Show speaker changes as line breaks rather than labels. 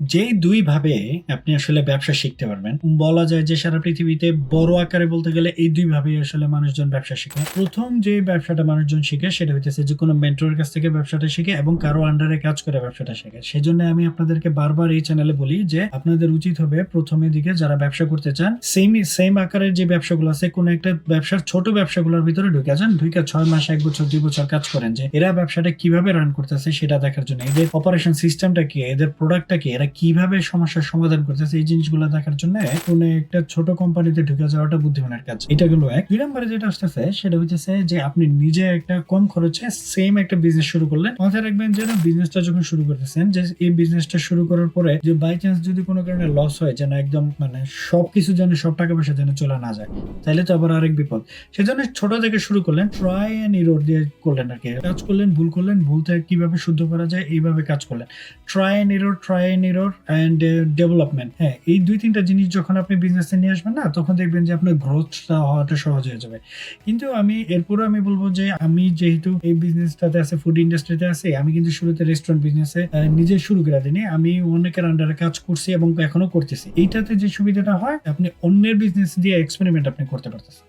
যে দুই ভাবে আপনি আসলে ব্যবসা শিখতে পারবেন, বলা যায় যে সারা পৃথিবীতে বড় আকারে বলতে গেলে এই দুই ভাবেই আসলে মানুষজন ব্যবসা শিখে। প্রথম যে ব্যবসাটা মানুষজন শিখে সেটা হইতেছে যে কোনো মেন্টরের কাছ থেকে ব্যবসাটা শিখে এবং কারও আন্ডারে কাজ করে ব্যবসাটা শেখে। সেই জন্য আমি আপনাদেরকে বারবার এই চ্যানেলে বলি যে আপনাদের উচিত হবে প্রথমের দিকে যারা ব্যবসা করতে চান সেম সেম আকারের যে ব্যবসাগুলো আছে, কোনো একটা ব্যবসার ছোট ব্যবসাগুলোর ভিতরে ঢুকে যান ঢুকে ছয় মাস, এক বছর, দুই বছর কাজ করেন যে এরা ব্যবসাটা কীভাবে রান করতেছে সেটা দেখার জন্য। এদের অপারেশন সিস্টেমটা কি? এদের প্রোডাক্টটা কি? এরা কীভাবে সমস্যার সমাধান করতেছে এই জিনিসগুলো দেখার জন্য কোনো একটা ছোট কোম্পানিতে ঢুকে যাওয়াটা বুদ্ধিমানের কাজ। এটা গেল এক। দুই নম্বরে যেটা আসতেছে, সেটা হচ্ছে যে আপনি নিজে একটা কম খরচে সেম একটা বিজনেস শুরু করলেন। মাথায় রাখবেন যে বিজনেসটা যখন শুরু করতেছেন, যে এই বিজনেসটা শুরু করার পরে যে বাই চান্স যদি কোনো কারণে লস হয়, যেন একদম মানে সবকিছু যেন, সব টাকা পয়সা যেন চলে না যায় তাহলে তো আবার আরেক বিপদ। সেজন্য ছোট থেকে শুরু করলেন ট্রাই অ্যান্ড ইরোর দিয়ে করলেন আর কি। কাজ করলেন, ভুল করলেন ভুল থেকে কীভাবে শুদ্ধ করা যায়, এইভাবে কাজ করলেন। Try and error try and error and development হ্যাঁ এই দুই তিনটা জিনিস যখন আপনি বিজনেসে নিয়ে আসবেন, না, তখন দেখবেন যে আপনার গ্রোথটা হওয়াটা সহজ হয়ে যাবে। কিন্তু আমি এরপরে আমি বলব যে, আমি যেহেতু এই বিজনেসটাতে আছে ফুড ইন্ডাস্ট্রিতে আছে, আমি কিন্তু শুরুতে রেস্টুরেন্ট বিজনেসে নিজে শুরু করে দিনি আমি অনেকের আন্ডারে কাজ করছি এবং এখনও করতেছি। এইটাতে যে সুবিধাটা হয়, আপনি অন্যের বিজনেস দিয়ে এক্সপেরিমেন্ট আপনি করতে পারতেছেন।